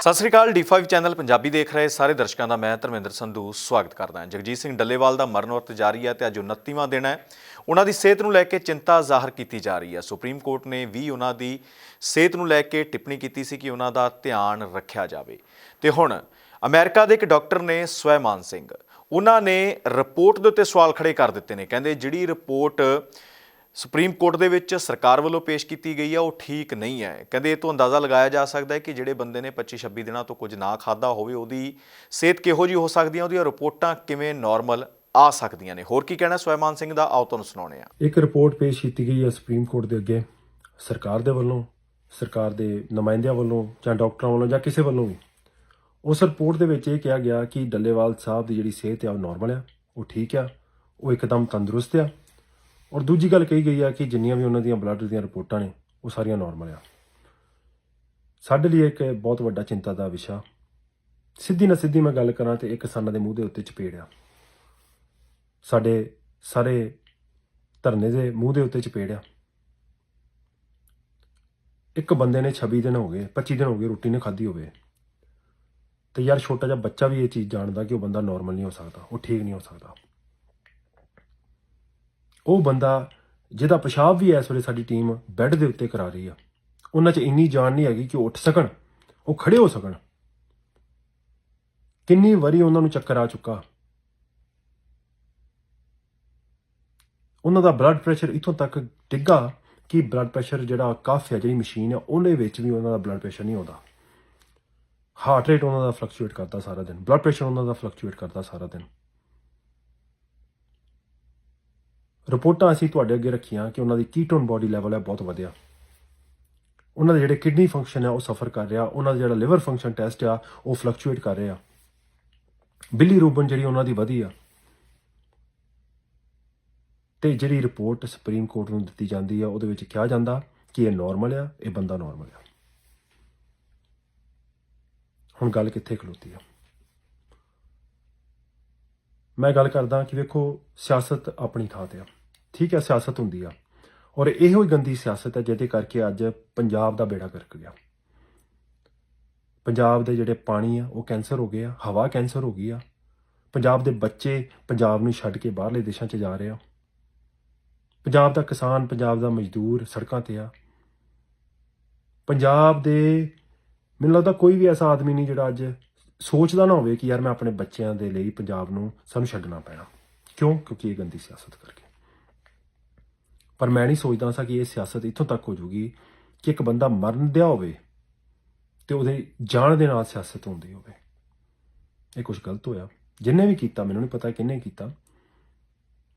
ਸਤਿ ਸ੍ਰੀ ਅਕਾਲ D5 channel Punjabi ਦੇਖ ਰਹੇ ਸਾਰੇ ਦਰਸ਼ਕਾਂ ਦਾ ਮੈਂ ਧਰਮਿੰਦਰ ਸੰਧੂ ਸਵਾਗਤ ਕਰਦਾ ਹਾਂ। ਜਗਜੀਤ ਸਿੰਘ ਡੱਲੇਵਾਲ ਦਾ ਮਰਨ ਵਰਤ ਜਾਰੀ ਹੈ ਤੇ ਅੱਜ 29ਵਾਂ ਦਿਨ ਹੈ। ਉਹਨਾਂ ਦੀ ਸਿਹਤ ਨੂੰ ਲੈ ਕੇ ਚਿੰਤਾ ਜ਼ਾਹਰ ਕੀਤੀ ਜਾ ਰਹੀ ਹੈ। ਸੁਪਰੀਮ ਕੋਰਟ ਨੇ ਵੀ ਉਹਨਾਂ ਦੀ ਸਿਹਤ ਨੂੰ ਲੈ ਕੇ ਟਿੱਪਣੀ ਕੀਤੀ ਸੀ ਕਿ ਉਹਨਾਂ ਦਾ ਧਿਆਨ ਰੱਖਿਆ ਜਾਵੇ। ਤੇ ਹੁਣ ਅਮਰੀਕਾ ਦੇ ਇੱਕ ਡਾਕਟਰ ਨੇ ਸਵੈਮਾਨ ਸਿੰਘ। ਉਹਨਾਂ ਨੇ ਰਿਪੋਰਟ ਦੇ ਉੱਤੇ ਸਵਾਲ ਖੜੇ ਕਰ ਦਿੱਤੇ ਨੇ। ਕਹਿੰਦੇ ਜਿਹੜੀ ਰਿਪੋਰਟ ਸੁਪਰੀਮ ਕੋਰਟ ਦੇ ਵਿੱਚ ਸਰਕਾਰ ਵੱਲੋਂ ਪੇਸ਼ ਕੀਤੀ ਗਈ ਆ, ਉਹ ਠੀਕ ਨਹੀਂ ਹੈ। ਕਹਿੰਦੇ ਇਹ ਤੋਂ ਅੰਦਾਜ਼ਾ ਲਗਾਇਆ ਜਾ ਸਕਦਾ ਹੈ ਕਿ ਜਿਹੜੇ ਬੰਦੇ ਨੇ 25 26 ਦਿਨਾਂ ਤੋਂ ਕੁਝ ਨਾ ਖਾਦਾ ਹੋਵੇ, ਉਹਦੀ ਸਿਹਤ ਕਿਹੋ ਜਿਹੀ ਹੋ ਸਕਦੀ ਹੈ ਉਹਦੀਆਂ ਰਿਪੋਰਟਾਂ ਕਿਵੇਂ ਨਾਰਮਲ ਆ ਸਕਦੀਆਂ ਨੇ। ਹੋਰ ਕੀ ਕਹਿਣਾ ਸਵੈਮਾਨ ਸਿੰਘ ਦਾ? ਆਓ ਤੁਹਾਨੂੰ ਸੁਣਾਉਣੇ ਆ ਇੱਕ ਰਿਪੋਰਟ ਪੇਸ਼ ਕੀਤੀ ਗਈ ਹੈ ਸੁਪਰੀਮ ਕੋਰਟ ਦੇ ਅੱਗੇ। ਸਰਕਾਰ ਦੇ ਵੱਲੋਂ, ਸਰਕਾਰ ਦੇ ਨੁਮਾਇੰਦਿਆਂ ਵੱਲੋਂ ਜਾਂ ਡਾਕਟਰਾਂ ਵੱਲੋਂ ਜਾਂ ਕਿਸੇ ਵੱਲੋਂ ਵੀ। ਉਸ ਰਿਪੋਰਟ ਦੇ ਵਿੱਚ ਇਹ ਕਿਹਾ ਗਿਆ ਕਿ ਡੱਲੇਵਾਲ ਸਾਹਿਬ ਦੀ ਜਿਹੜੀ ਸਿਹਤ ਹੈ ਉਹ ਨਾਰਮਲ ਆ, ਉਹ ਠੀਕ ਆ, ਉਹ ਇੱਕਦਮ ਤੰਦਰੁਸਤ ਆ। ਔਰ ਦੂਜੀ ਗੱਲ ਕਹੀ ਗਈ ਆ ਕਿ ਜਿੰਨੀਆਂ ਵੀ ਉਹਨਾਂ ਦੀਆਂ ਬਲੱਡ ਦੀਆਂ ਰਿਪੋਰਟਾਂ ਨੇ, ਉਹ ਸਾਰੀਆਂ ਨਾਰਮਲ ਆ। ਸਾਡੇ ਲਈ ਇੱਕ ਬਹੁਤ ਵੱਡਾ ਚਿੰਤਾ ਦਾ ਵਿਸ਼ਾ, ਸਿੱਧੀ ਨਾ ਸਿੱਧੀ ਮੈਂ ਗੱਲ ਕਰਾਂ ਤੇ ਇੱਕ ਕਿਸਾਨਾਂ ਦੇ ਮੂੰਹ ਦੇ ਉੱਤੇ ਚਪੇੜ ਆ। ਸਾਡੇ ਸਾਰੇ ਧਰਨੇ ਦੇ ਮੂੰਹ ਦੇ ਉੱਤੇ ਚਪੇੜ ਆ। ਇੱਕ ਬੰਦੇ ਨੇ 26 ਦਿਨ ਹੋ ਗਏ 25 ਦਿਨ ਹੋ ਗਏ ਰੋਟੀ ਨਹੀਂ ਖਾਧੀ ਹੋਵੇ ਤੇ ਯਾਰ ਛੋਟਾ ਜਿਹਾ ਬੱਚਾ ਵੀ ਇਹ ਚੀਜ਼ ਜਾਣਦਾ ਕਿ ਉਹ ਬੰਦਾ ਨਾਰਮਲ ਨਹੀਂ ਹੋ ਸਕਦਾ, ਉਹ ਠੀਕ ਨਹੀਂ ਹੋ ਸਕਦਾ। ਉਹ ਬੰਦਾ ਜਿਹਦਾ ਪਿਸ਼ਾਬ ਵੀ ਇਸ ਵੇਲੇ ਸਾਡੀ ਟੀਮ ਬੈੱਡ ਦੇ ਉੱਤੇ ਕਰਾ ਰਹੀ ਆ। ਉਹਨਾਂ 'ਚ ਇੰਨੀ ਜਾਨ ਨਹੀਂ ਹੈਗੀ ਕਿ ਉਹ ਉੱਠ ਸਕਣ, ਉਹ ਖੜੇ ਹੋ ਸਕਣ। ਕਿੰਨੀ ਵਾਰੀ ਉਹਨਾਂ ਨੂੰ ਚੱਕਰ ਆ ਚੁੱਕਾ। ਉਹਨਾਂ ਦਾ ਬਲੱਡ ਪ੍ਰੈਸ਼ਰ ਇਥੋਂ ਤੱਕ ਡਿੱਗਾ ਕਿ ਬਲੱਡ ਪ੍ਰੈਸ਼ਰ ਜਿਹੜਾ ਕਾਫ ਹੈ ਜਿਹੜੀ ਮਸ਼ੀਨ ਹੈ ਉਹਦੇ ਵਿੱਚ ਵੀ ਉਹਨਾਂ ਦਾ ਬਲੱਡ ਪ੍ਰੈਸ਼ਰ ਨਹੀਂ ਆਉਂਦਾ। ਹਾਰਟ ਰੇਟ ਉਹਨਾਂ ਦਾ ਫਲਕਚੁਏਟ ਕਰਦਾ ਸਾਰਾ ਦਿਨ। ਬਲੱਡ ਪ੍ਰੈਸ਼ਰ ਉਹਨਾਂ ਦਾ ਫਲਕਚੁਏਟ ਕਰਦਾ ਸਾਰਾ ਦਿਨ। ਰਿਪੋਰਟਾਂ ਅਸੀਂ ਤੁਹਾਡੇ ਅੱਗੇ ਰੱਖੀਆਂ ਕਿ ਉਹਨਾਂ ਦੀ ਕੀਟੋਨ ਬਾਡੀ ਲੈਵਲ ਹੈ ਬਹੁਤ ਵਧਿਆ। ਉਹਨਾਂ ਦੇ ਜਿਹੜੇ ਕਿਡਨੀ ਫੰਕਸ਼ਨ ਹੈ ਉਹ ਸਫਰ ਕਰ ਰਿਹਾ, ਉਹਨਾਂ ਦਾ ਜਿਹੜਾ ਲਿਵਰ ਫੰਕਸ਼ਨ ਟੈਸਟ ਆ, ਉਹ ਫਲਕਚੁਏਟ ਕਰ ਰਿਹਾ। ਬਿੱਲੀ ਰੂਬਨ ਜਿਹੜੀ ਉਹਨਾਂ ਦੀ ਵਧੀ ਆ। ਤੇ ਜਿਹੜੀ ਰਿਪੋਰਟ ਸੁਪਰੀਮ ਕੋਰਟ ਨੂੰ ਦਿੱਤੀ ਜਾਂਦੀ ਆ, ਉਹਦੇ ਵਿੱਚ ਕਿਹਾ ਜਾਂਦਾ ਕਿ ਇਹ ਨਾਰਮਲ ਆ, ਇਹ ਬੰਦਾ ਨਾਰਮਲ ਆ। ਹੁਣ ਗੱਲ ਕਿੱਥੇ ਖਲੋਤੀ ਆ? ਮੈਂ ਗੱਲ ਕਰਦਾ ਕਿ ਵੇਖੋ, ਸਿਆਸਤ ਆਪਣੀ ਥਾਂ ਤੇ ਆ। ਠੀਕ ਹੈ, ਸਿਆਸਤ ਹੁੰਦੀ ਆ। ਔਰ ਇਹੋ ਹੀ ਗੰਦੀ ਸਿਆਸਤ ਹੈ ਜਿਹਦੇ ਕਰਕੇ ਅੱਜ ਪੰਜਾਬ ਦਾ ਬੇੜਾ ਗਰਕ ਗਿਆ। ਪੰਜਾਬ ਦੇ ਜਿਹੜੇ ਪਾਣੀ ਆ, ਉਹ ਕੈਂਸਰ ਹੋ ਗਏ ਆ, ਹਵਾ ਕੈਂਸਰ ਹੋ ਗਈ ਆ। ਪੰਜਾਬ ਦੇ ਬੱਚੇ ਪੰਜਾਬ ਨੂੰ ਛੱਡ ਕੇ ਬਾਹਰਲੇ ਦੇਸ਼ਾਂ 'ਚ ਜਾ ਰਹੇ ਆ। ਪੰਜਾਬ ਦਾ ਕਿਸਾਨ, ਪੰਜਾਬ ਦਾ ਮਜ਼ਦੂਰ ਸੜਕਾਂ ਤੇ ਆ। ਪੰਜਾਬ ਦੇ, ਮੈਨੂੰ ਲੱਗਦਾ ਕੋਈ ਵੀ ਐਸਾ ਆਦਮੀ ਨਹੀਂ ਜਿਹੜਾ ਅੱਜ ਸੋਚਦਾ ਨਾ ਹੋਵੇ ਕਿ ਯਾਰ ਮੈਂ ਆਪਣੇ ਬੱਚਿਆਂ ਦੇ ਲਈ ਪੰਜਾਬ ਨੂੰ ਸਾਨੂੰ ਛੱਡਣਾ ਪੈਣਾ। ਕਿਉਂ? ਕਿਉਂਕਿ ਇਹ ਗੰਦੀ ਸਿਆਸਤ ਕਰਕੇ। ਪਰ ਮੈਂ ਨਹੀਂ ਸੋਚਦਾ ਸਾਂ ਕਿ ਇਹ ਸਿਆਸਤ ਇੱਥੋਂ ਤੱਕ ਹੋ ਜੂਗੀ ਕਿ ਇੱਕ ਬੰਦਾ ਮਰਨ ਦਿਆ ਹੋਵੇ ਤੇ ਉਹਦੇ ਜਾਣ ਦੇ ਨਾਲ ਸਿਆਸਤ ਹੁੰਦੀ ਹੋਵੇ। ਇਹ ਕੁਝ ਗਲਤ ਹੋਇਆ। ਜਿੰਨੇ ਵੀ ਕੀਤਾ, ਮੈਨੂੰ ਨਹੀਂ ਪਤਾ ਕਿੰਨੇ ਕੀਤਾ,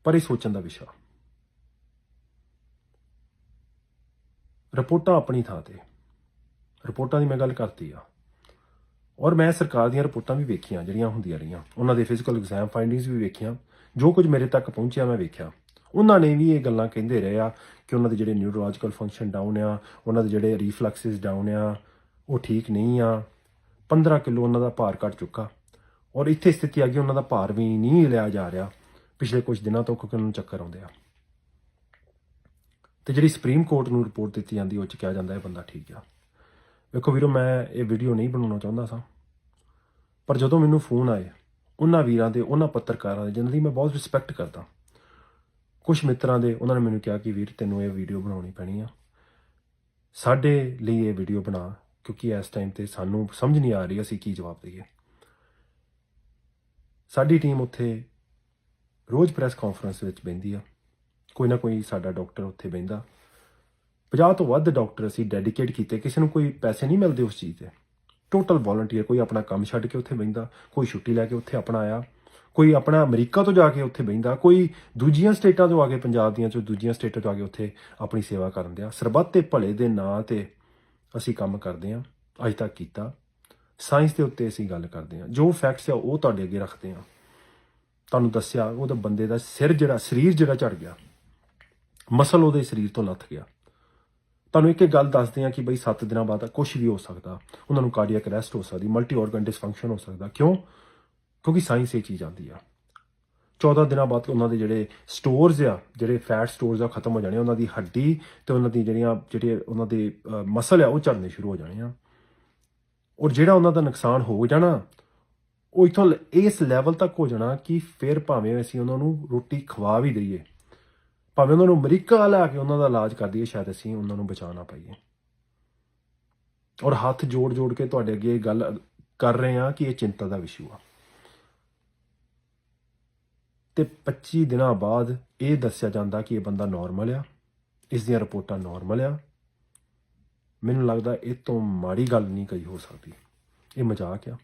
ਪਰ ਇਹ ਸੋਚਣ ਦਾ ਵਿਸ਼ਾ। ਰਿਪੋਰਟਾਂ ਆਪਣੀ ਥਾਂ ਤੇ। ਰਿਪੋਰਟਾਂ ਦੀ ਮੈਂ ਗੱਲ ਕਰਤੀ ਆ। ਔਰ ਮੈਂ ਸਰਕਾਰ ਦੀਆਂ ਰਿਪੋਰਟਾਂ ਵੀ ਵੇਖੀਆਂ, ਜਿਹੜੀਆਂ ਹੁੰਦੀਆਂ ਰਹੀਆਂ। ਉਹਨਾਂ ਦੇ ਫਿਜ਼ੀਕਲ ਐਗਜ਼ਾਮ ਫਾਈਂਡਿੰਗਸ ਵੀ ਵੇਖੀਆਂ। ਜੋ ਕੁਝ ਮੇਰੇ ਤੱਕ ਪਹੁੰਚਿਆ, ਮੈਂ ਵੇਖਿਆ। ਉਹਨਾਂ ਨੇ ਵੀ ਇਹ ਗੱਲਾਂ ਕਹਿੰਦੇ ਰਹੇ ਆ ਕਿ ਉਹਨਾਂ ਦੇ ਜਿਹੜੇ ਨਿਊਰੋਲੋਜੀਕਲ ਫੰਕਸ਼ਨ ਡਾਊਨ ਆ, ਉਹਨਾਂ ਦੇ ਜਿਹੜੇ ਰੀਫਲੈਕਸਿਸ ਡਾਊਨ ਆ, ਉਹ ਠੀਕ ਨਹੀਂ ਆ। 15 ਕਿਲੋ ਉਹਨਾਂ ਦਾ ਭਾਰ ਘਟ ਚੁੱਕਾ। ਔਰ ਇੱਥੇ ਸਥਿਤੀ ਆ ਗਈ, ਉਹਨਾਂ ਦਾ ਭਾਰ ਵੀ ਨਹੀਂ ਲਿਆ ਜਾ ਰਿਹਾ। ਪਿਛਲੇ ਕੁਝ ਦਿਨਾਂ ਤੋਂ ਕਿਉਂਕਿ ਉਹਨਾਂ ਨੂੰ ਚੱਕਰ ਆਉਂਦੇ ਆ। ਤੇ ਜਿਹੜੀ ਸੁਪਰੀਮ ਕੋਰਟ ਨੂੰ ਰਿਪੋਰਟ ਦਿੱਤੀ ਜਾਂਦੀ, ਉਹ ਚ ਕਿਹਾ ਜਾਂਦਾ ਇਹ ਬੰਦਾ ਠੀਕ ਆ। ਵੇਖੋ ਵੀਰੋ, ਮੈਂ ਇਹ ਵੀਡੀਓ ਨਹੀਂ ਬਣਾਉਣਾ ਚਾਹੁੰਦਾ ਸਾਂ। ਪਰ ਜਦੋਂ ਮੈਨੂੰ ਫੋਨ ਆਏ, ਉਹਨਾਂ ਵੀਰਾਂ ਦੇ, ਉਹਨਾਂ ਪੱਤਰਕਾਰਾਂ ਦੇ, ਜਿਨ੍ਹਾਂ ਦੀ ਮੈਂ ਬਹੁਤ ਰਿਸਪੈਕਟ ਕਰਦਾ ਕੁਝ ਮਿੱਤਰਾਂ ਦੇ, ਉਹਨਾਂ ਨੇ ਮੈਨੂੰ ਕਿਹਾ ਕਿ ਵੀਰ, ਤੈਨੂੰ ਇਹ ਵੀਡੀਓ ਬਣਾਉਣੀ ਪੈਣੀ ਆ। ਸਾਡੇ ਲਈ ਇਹ ਵੀਡੀਓ ਬਣਾ, ਕਿਉਂਕਿ ਇਸ ਟਾਈਮ ਤੇ ਸਾਨੂੰ ਸਮਝ ਨਹੀਂ ਆ ਰਹੀ ਅਸੀਂ ਕੀ ਜਵਾਬ ਦਈਏ। ਸਾਡੀ ਟੀਮ ਉੱਥੇ ਰੋਜ਼ ਪ੍ਰੈਸ ਕਾਨਫਰੰਸ ਵਿੱਚ ਬੈਂਦੀ ਆ। ਕੋਈ ਨਾ ਕੋਈ ਸਾਡਾ ਡਾਕਟਰ ਉੱਥੇ ਬੈਂਦਾ 50 ਤੋਂ ਵੱਧ ਡਾਕਟਰ ਅਸੀਂ ਡੈਡੀਕੇਟ ਕੀਤੇ, ਕਿਸੇ ਨੂੰ ਕੋਈ ਪੈਸੇ ਨਹੀਂ ਮਿਲਦੇ ਉਸ ਚੀਜ਼ ਤੇ ਟੋਟਲ ਵੋਲੰਟੀਅਰ ਕੋਈ ਆਪਣਾ ਕੰਮ ਛੱਡ ਕੇ ਉੱਥੇ ਬੈਂਦਾ ਕੋਈ ਛੁੱਟੀ ਲੈ ਕੇ ਉੱਥੇ ਆਪਣਾ ਆਇਆ, ਕੋਈ ਆਪਣਾ ਅਮਰੀਕਾ ਤੋਂ ਜਾ ਕੇ ਉੱਥੇ ਬੈਂਦਾ ਕੋਈ ਦੂਜੀਆਂ ਸਟੇਟਾਂ ਤੋਂ ਆ ਕੇ ਪੰਜਾਬ ਦੀਆਂ ਚੋਂ ਦੂਜੀਆਂ ਸਟੇਟਾਂ ਤੋਂ ਆ ਕੇ ਉੱਥੇ ਆਪਣੀ ਸੇਵਾ ਕਰਨ ਦਿਆ। ਸਰਬੱਤ ਤੇ ਭਲੇ ਦੇ ਨਾਂ ਤੇ ਅਸੀਂ ਕੰਮ ਕਰਦੇ ਹਾਂ, ਅੱਜ ਤੱਕ ਕੀਤਾ। ਸਾਇੰਸ ਦੇ ਉੱਤੇ ਅਸੀਂ ਗੱਲ ਕਰਦੇ ਹਾਂ। ਜੋ ਫੈਕਟਸ ਆ ਉਹ ਤੁਹਾਡੇ ਅੱਗੇ ਰੱਖਦੇ ਹਾਂ। ਤੁਹਾਨੂੰ ਦੱਸਿਆ, ਉਹਦਾ ਬੰਦੇ ਦਾ ਸਿਰ ਜਿਹੜਾ, ਸਰੀਰ ਜਿਹੜਾ ਝੜ ਗਿਆ। ਮਸਲ ਉਹਦੇ ਸਰੀਰ ਤੋਂ ਲੱਥ ਗਿਆ। ਤੁਹਾਨੂੰ ਇੱਕ ਇੱਕ ਗੱਲ ਦੱਸਦੇ ਹਾਂ ਕਿ ਬਈ 7 ਦਿਨਾਂ ਬਾਅਦ ਕੁਝ ਵੀ ਹੋ ਸਕਦਾ। ਉਹਨਾਂ ਨੂੰ ਕਾਰਡੀਅਕ ਅਰੈਸਟ ਹੋ ਸਕਦੀ ਮਲਟੀ ਆਰਗਨ ਡਿਸਫੰਕਸ਼ਨ ਹੋ ਸਕਦਾ। ਕਿਉਂ? ਕਿਉਂਕਿ ਸਾਇੰਸ ਇਹ ਚੀਜ਼ ਆਂਦੀ ਆ। 14 ਦਿਨਾਂ ਬਾਅਦ ਉਹਨਾਂ ਦੇ ਜਿਹੜੇ ਸਟੋਰਸ ਆ, ਜਿਹੜੇ ਫੈਟ ਸਟੋਰਸ ਆ ਖਤਮ ਹੋ ਜਾਣੇ ਉਹਨਾਂ ਦੀ ਹੱਡੀ ਤੇ ਉਹਨਾਂ ਦੀ ਜਿਹੜੀਆਂ, ਜਿਹੜੇ ਉਹਨਾਂ ਦੇ ਮਸਲ ਆ, ਉਹ ਝੜਨੇ ਸ਼ੁਰੂ ਹੋ ਜਾਣੇ ਆ। ਔਰ ਜਿਹੜਾ ਉਹਨਾਂ ਦਾ ਨੁਕਸਾਨ ਹੋ ਜਾਣਾ, ਉਹ ਇਥੋਂ ਇਸ ਲੈਵਲ ਤੱਕ ਹੋ ਜਾਣਾ ਕਿ ਫਿਰ ਭਾਵੇਂ ਅਸੀਂ ਉਹਨਾਂ ਨੂੰ ਰੋਟੀ ਖਵਾ ਵੀ ਦਈਏ। ਭਾਵੇਂ ਉਹਨਾਂ ਨੂੰ ਅਮਰੀਕਾ ਲਿਆ ਕੇ ਉਹਨਾਂ ਦਾ ਇਲਾਜ ਕਰ ਦਈਏ, ਸ਼ਾਇਦ ਅਸੀਂ ਉਹਨਾਂ ਨੂੰ ਬਚਾ ਨਾ ਪਾਈਏ। ਔਰ ਹੱਥ ਜੋੜ ਜੋੜ ਕੇ ਤੁਹਾਡੇ ਅੱਗੇ ਇਹ ਗੱਲ ਕਰ ਰਹੇ ਹਾਂ ਕਿ ਇਹ ਚਿੰਤਾ ਦਾ ਵਿਸ਼ੂ ਆ। ਤੇ 25 ਦਿਨਾਂ ਬਾਅਦ ਇਹ ਦੱਸਿਆ ਜਾਂਦਾ ਕਿ ਇਹ ਬੰਦਾ ਨਾਰਮਲ ਆ, ਇਸ ਦੀਆਂ ਰਿਪੋਰਟਾਂ ਨਾਰਮਲ ਆ। ਮੈਨੂੰ ਲੱਗਦਾ ਇਹ ਤੋਂ ਮਾੜੀ ਗੱਲ ਨਹੀਂ ਕਈ ਹੋ ਸਕਦੀ। ਇਹ ਮਜ਼ਾਕ ਆ।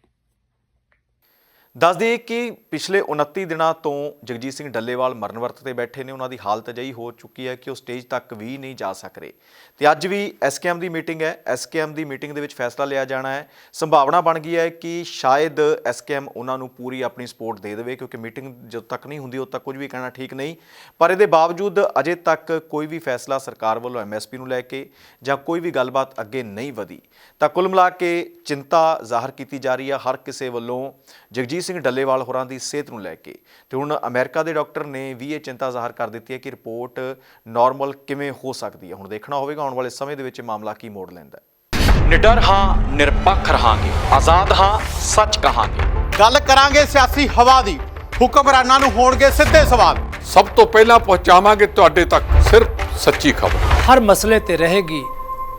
ਦੱਸ ਦਈਏ ਕਿ ਪਿਛਲੇ 29 ਦਿਨਾਂ ਤੋਂ ਜਗਜੀਤ ਸਿੰਘ ਡੱਲੇਵਾਲ ਮਰਨ ਵਰਤ ਤੇ ਬੈਠੇ ਨੇ। ਉਹਨਾਂ ਦੀ ਹਾਲਤ ਅਜਿਹੀ ਹੋ ਚੁੱਕੀ ਹੈ ਕਿ ਉਹ ਸਟੇਜ ਤੱਕ ਵੀ ਨਹੀਂ ਜਾ ਸਕ ਰਹੇ। ਤੇ ਅੱਜ ਵੀ ਐਸਕੇਐਮ ਦੀ ਮੀਟਿੰਗ ਹੈ। ਐਸਕੇਐਮ ਦੀ ਮੀਟਿੰਗ ਦੇ ਵਿੱਚ ਫੈਸਲਾ ਲਿਆ ਜਾਣਾ ਹੈ। ਸੰਭਾਵਨਾ ਬਣ ਗਈ ਹੈ ਕਿ ਸ਼ਾਇਦ ਐਸਕੇਐਮ ਉਹਨਾਂ ਨੂੰ ਪੂਰੀ ਆਪਣੀ ਸਪੋਰਟ ਦੇ ਦੇਵੇ, ਕਿਉਂਕਿ ਮੀਟਿੰਗ ਜਦੋਂ ਤੱਕ ਨਹੀਂ ਹੁੰਦੀ, ਉਦੋਂ ਤੱਕ ਕੁਝ ਵੀ ਕਹਿਣਾ ਠੀਕ ਨਹੀਂ। ਪਰ ਇਹਦੇ ਬਾਵਜੂਦ ਅਜੇ ਤੱਕ ਕੋਈ ਵੀ ਫੈਸਲਾ ਸਰਕਾਰ ਵੱਲੋਂ ਐਮਐਸਪੀ ਨੂੰ ਲੈ ਕੇ ਜਾਂ ਕੋਈ ਵੀ ਗੱਲਬਾਤ ਅੱਗੇ ਨਹੀਂ ਵਧੀ। ਤਾਂ ਕੁੱਲ ਮਿਲਾ ਕੇ ਚਿੰਤਾ ਜ਼ਾਹਰ ਕੀਤੀ ਜਾ ਰਹੀ ਹੈ। ਹਰ ਕਿਸੇ ਵੱਲੋਂ ਜਗਜੀਤ ਸਿੰਘ ਡੱਲੇਵਾਲ ਹੋਰਾਂ ਦੀ ਸਿਹਤ ਨੂੰ ਲੈ ਕੇ। ਤੇ ਹੁਣ ਅਮਰੀਕਾ ਦੇ ਡਾਕਟਰ ਨੇ ਵੀ ਇਹ ਚਿੰਤਾ ਜ਼ਾਹਰ ਕਰ ਦਿੱਤੀ ਹੈ ਕਿ ਰਿਪੋਰਟ ਨਾਰਮਲ ਕਿਵੇਂ ਹੋ ਸਕਦੀ ਹੈ। ਹੁਣ ਦੇਖਣਾ ਹੋਵੇਗਾ ਆਉਣ ਵਾਲੇ ਸਮੇਂ ਦੇ ਵਿੱਚ ਮਾਮਲਾ ਕੀ ਮੋੜ ਲੈਂਦਾ ਹੈ। ਨਿਡਰ ਹਾਂ ਨਿਰਪੱਖ ਰਹਾਂਗੇ। ਆਜ਼ਾਦ ਹਾਂ ਸੱਚ ਕਹਾਂਗੇ। ਗੱਲ ਕਰਾਂਗੇ ਸਿਆਸੀ ਹਵਾ ਦੀ। ਹੁਕਮਰਾਨਾਂ ਨੂੰ ਹੋਣਗੇ ਸਿੱਧੇ ਸਵਾਲ। ਸਭ ਤੋਂ ਪਹਿਲਾਂ ਪਹੁੰਚਾਵਾਂਗੇ ਤੁਹਾਡੇ ਤੱਕ ਸਿਰਫ ਸੱਚੀ ਖਬਰ। ਹਰ ਮਸਲੇ ਤੇ ਰਹੇਗੀ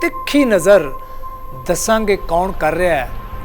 ਤਿੱਖੀ ਨਜ਼ਰ। ਦੱਸਾਂਗੇ ਕੌਣ ਕਰ ਰਿਹਾ ਹੈ।